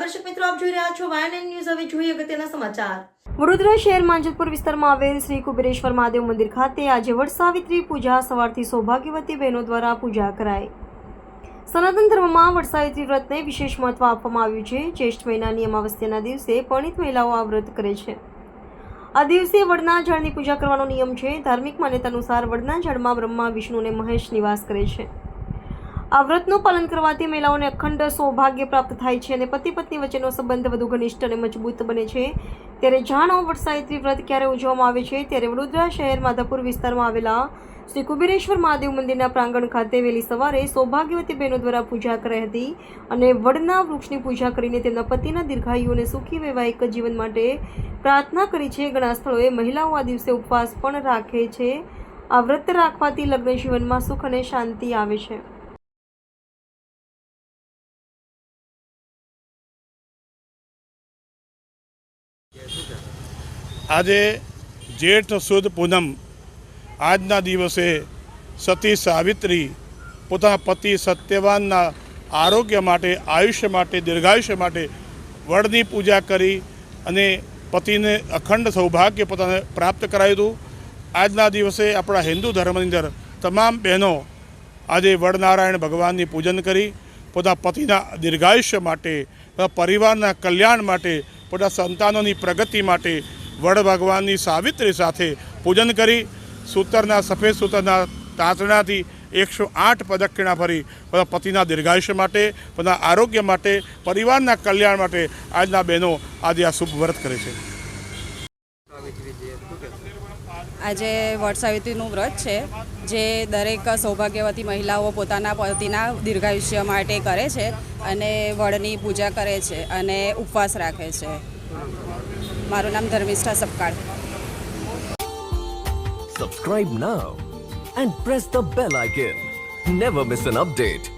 દર્શક મિત્રો, આપ જોઈ રહ્યા છો વાયન ન્યૂઝ હવે જોઈએ અગત્યના સમાચાર. વડોદરા શહેર માંજલપુર વિસ્તારમાં આવેલ શ્રી કુબેરેશ્વર મહાદેવ મંદિર ખાતે આજે વડસાવિત્રી પૂજા સવારથી સૌભાગ્યવતી બહેનો દ્વારા પૂજા કરાઈ. સનાતન ધર્મમાં વડસાવિત્રી વ્રતને વિશેષ મહત્વ આપવામાં આવ્યું છે. જ્યેષ્ઠ મહિનાની અમાવસ્યાના દિવસે પરણિત મહિલાઓ આ વ્રત કરે છે. આ દિવસે વડના ઝાડની પૂજા કરવાનો નિયમ છે. ધાર્મિક માન્યતા અનુસાર વડના ઝાડમાં બ્રહ્મા, વિષ્ણુ અને મહેશ નિવાસ કરે છે. આ વ્રતનું પાલન કરવાથી મહિલાઓને અખંડ સૌભાગ્ય પ્રાપ્ત થાય છે અને પતિ પત્ની વચ્ચેનો સંબંધ વધુ ઘનિષ્ઠ અને મજબૂત બને છે. ત્યારે જાણો વડસાવિત્રી વ્રત ક્યારે ઉજવવામાં આવે છે? ત્યારે વડોદરા શહેર માધાપુર વિસ્તારમાં આવેલા શ્રી કુબેરેશ્વર મહાદેવ મંદિરના પ્રાંગણ ખાતે વહેલી સવારે સૌભાગ્યવતી બહેનો દ્વારા પૂજા કરાઈ હતી અને વડના વૃક્ષની પૂજા કરીને તેમના પતિના દીર્ઘાયુ અને સુખી વૈવાહિક જીવન માટે પ્રાર્થના કરી છે. ઘણા સ્થળોએ મહિલાઓ આ દિવસે ઉપવાસ પણ રાખે છે. આ વ્રત રાખવાથી લગ્ન જીવનમાં સુખ અને શાંતિ આવે છે. આજે જેઠ સુદ પૂનમ આજના દિવસે સતી સાવિત્રી પોતાના પતિ સત્યવાનના આરોગ્ય માટે, આયુષ્ય માટે, દીર્ઘાયુષ્ય માટે વડની પૂજા કરી અને પતિને અખંડ સૌભાગ્ય પોતાને પ્રાપ્ત કરાયું હતું. આજના દિવસે આપણા હિન્દુ ધર્મની અંદર તમામ બહેનો આજે વડનારાયણ ભગવાનની પૂજન કરી, પોતાના પતિના દીર્ઘાયુષ્ય માટે પરિવારના કલ્યાણ માટે, પોતાના સંતાનોની પ્રગતિ માટે વડ ભગવાનની સાવિત્રી સાથે પૂજન કરી સૂતરના, સફેદ સૂતરના તાંતણાથી એકસો આઠ પ્રદક્ષિણા ફરી બધા પતિના દીર્ઘાયુષ્ય માટે પોતાના આરોગ્ય માટે, પરિવારના કલ્યાણ માટે આજના બહેનો આજે આ શુભ વ્રત કરે છે. આજે વટસાવિત્રીનું વ્રત છે, જે દરેક સૌભાગ્યવતી મહિલાઓ પોતાના પતિના દીર્ઘાયુષ્ય માટે કરે છે અને વડની પૂજા કરે છે અને ઉપવાસ રાખે છે. મારું નામ Dharmishtha Sapkal Subscribe now and press the bell icon. Never miss an update.